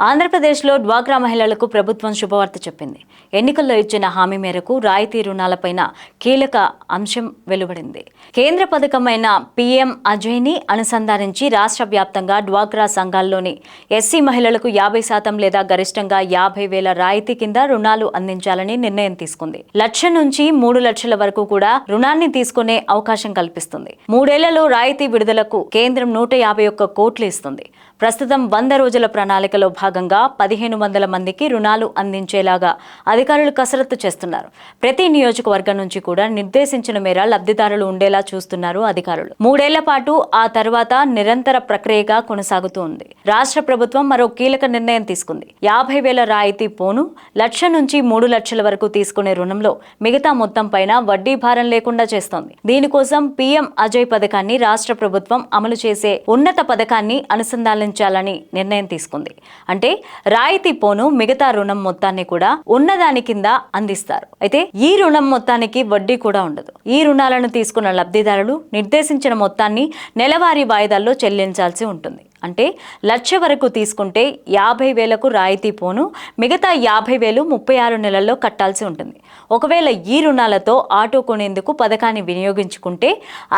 ఆంధ్రప్రదేశ్లో డ్వాక్రా మహిళలకు ప్రభుత్వం శుభవార్త చెప్పింది. ఎన్నికల్లో ఇచ్చిన హామీ మేరకు రాయితీ రుణాలపైన కీలక అంశం వెలువడింది. కేంద్ర పథకమైన పీఎం అజయ్ని అనుసంధానించి రాష్ట్ర వ్యాప్తంగా డ్వాక్రా సంఘాల్లోని ఎస్సీ మహిళలకు యాభై శాతం లేదా గరిష్టంగా యాభై వేల రాయితీ కింద రుణాలు అందించాలని నిర్ణయం తీసుకుంది. లక్ష నుంచి మూడు లక్షల వరకు కూడా రుణాన్ని తీసుకునే అవకాశం కల్పిస్తుంది. మూడేళ్ళలో రాయితీ విడుదలకు కేంద్రం నూట యాభై ఒక్క కోట్లు ఇస్తుంది. ప్రస్తుతం వంద రోజుల ప్రణాళికలో భాగంగా పదిహేను వందల మందికి రుణాలు అందించేలాగా అధికారులు కసరత్తు చేస్తున్నారు. ప్రతి నియోజకవర్గం నుంచి కూడా నిర్దేశించిన మేర లబ్ధిదారులు ఉండేలా చూస్తున్నారు అధికారులు. మూడేళ్ళ పాటు ఆ తర్వాత నిరంతర ప్రక్రియగా కొనసాగుతూ ఉంది. రాష్ట్ర ప్రభుత్వం మరో కీలక నిర్ణయం తీసుకుంది. యాభై వేల రాయితీ పోను లక్ష నుంచి మూడు లక్షల వరకు తీసుకునే రుణంలో మిగతా మొత్తం పైన వడ్డీ భారం లేకుండా చేస్తోంది. దీనికోసం పీఎం అజయ్ పథకాన్ని రాష్ట్ర ప్రభుత్వం అమలు చేసే ఉన్నత పథకాన్ని చెల్లించాలని నిర్ణయం తీసుకుంది. అంటే రాయితీ పోను మిగతా రుణం మొత్తాన్ని కూడా ఉన్నదాని కింద అందిస్తారు. అయితే ఈ రుణం మొత్తానికి వడ్డీ కూడా ఉండదు. ఈ రుణాలను తీసుకున్న లబ్ధిదారులు నిర్దేశించిన మొత్తాన్ని నెలవారీ వాయిదాల్లో చెల్లించాల్సి ఉంటుంది. అంటే లక్ష వరకు తీసుకుంటే యాభై వేలకు రాయితీ పోను మిగతా యాభై వేలు ముప్పై ఆరు నెలల్లో కట్టాల్సి ఉంటుంది. ఒకవేళ ఈ రుణాలతో ఆటో కొనేందుకు పథకాన్ని వినియోగించుకుంటే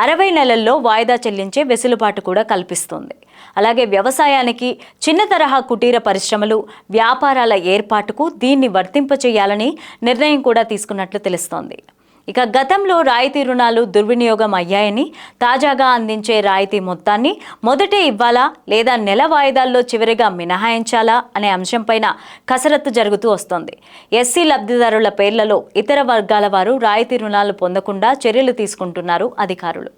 అరవై నెలల్లో వాయిదా చెల్లించే వెసులుబాటు కూడా కల్పిస్తుంది. అలాగే వ్యవసాయానికి చిన్న తరహా కుటీర పరిశ్రమలు వ్యాపారాల ఏర్పాటుకు దీన్ని వర్తింపచేయాలని నిర్ణయం కూడా తీసుకున్నట్లు తెలుస్తోంది. ఇక గతంలో రాయితీ రుణాలు దుర్వినియోగం అయ్యాయని తాజాగా అందించే రాయితీ మొత్తాన్ని మొదటే ఇవ్వాలా లేదా నెల వాయిదాల్లో చివరిగా మినహాయించాలా అనే అంశంపైన కసరత్తు జరుగుతూ వస్తోంది. ఎస్సీ లబ్ధిదారుల పేర్లలో ఇతర వర్గాల వారు రాయితీ రుణాలు పొందకుండా చర్యలు తీసుకుంటున్నారు అధికారులు.